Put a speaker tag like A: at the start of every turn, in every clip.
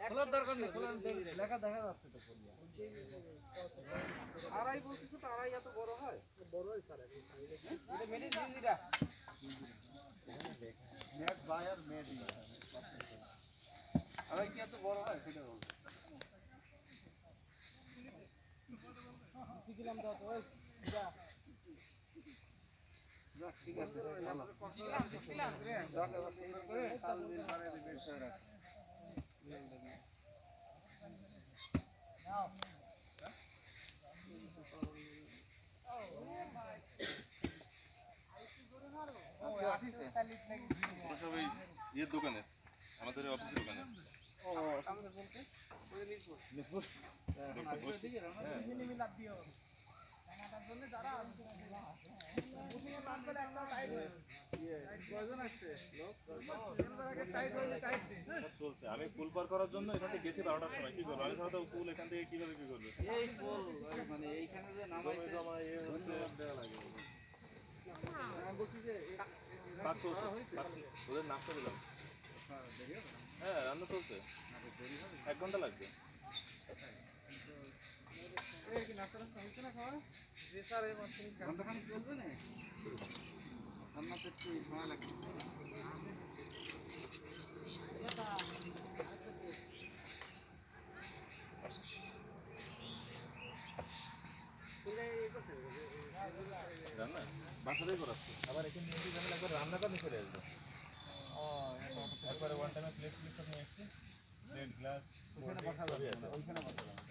A: খোলার দরকার নেই খোলার লেখা দেখা যাচ্ছে তো আড়াই বলতেছে তো আড়াই এত বড় হয়? বড় হয় স্যার এটা মেডি দিদিরা
B: মেড বায়ার মেড
A: আড়াই কি এত বড় হয়? সেটা বলতো কিলাম দাও তো ওই যা যা ঠিক আছে কিলাম কিলাম রে দরকার করে কাল দিন পরে বের করে রাখ
C: ওরা সব এই ইয়ের দোকানে আমাদের অফিসের দোকানে
A: ও আমাদের
C: আমি ফুল পার করার জন্য এখান থেকে গেছি বারোটার সময়। কি করব? আমি সাধারণত ফুল এখান থেকে কীভাবে কি করব?
A: এই বল মানে এইখানে যে
C: জমা হচ্ছে দেওয়া লাগে। ওদের নাস্তা দিলাম। হ্যাঁ রান্না চলছে। এক ঘণ্টা লাগবে।
A: কি নাস্তা টাস্তা হয়েছে না খাওয়া? যে স্যার এই মাত্র ঘন্টাখানি চলবে না রান্না তো একটু সময় লাগবে
C: রান্না বাসাতেই করাচ্ছে আবার এখানে নিয়ে যাবেন একবার রান্নাটা নিয়ে চলে আসবে। একবারে ওয়ান টাইমে প্লেট প্লেট সব নিয়ে এসছি প্লেট গ্লাস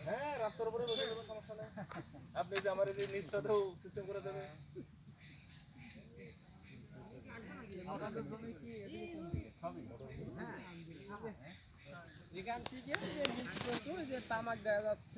C: হ্যাঁ রাস্তার উপরে বসে যাবে সমস্যা নেই। আপনি যে আমার এই নিচটাতেও সিস্টেম করে দেবে
A: এখান থেকে যে নিচ যে তামাক দেওয়া যাচ্ছে।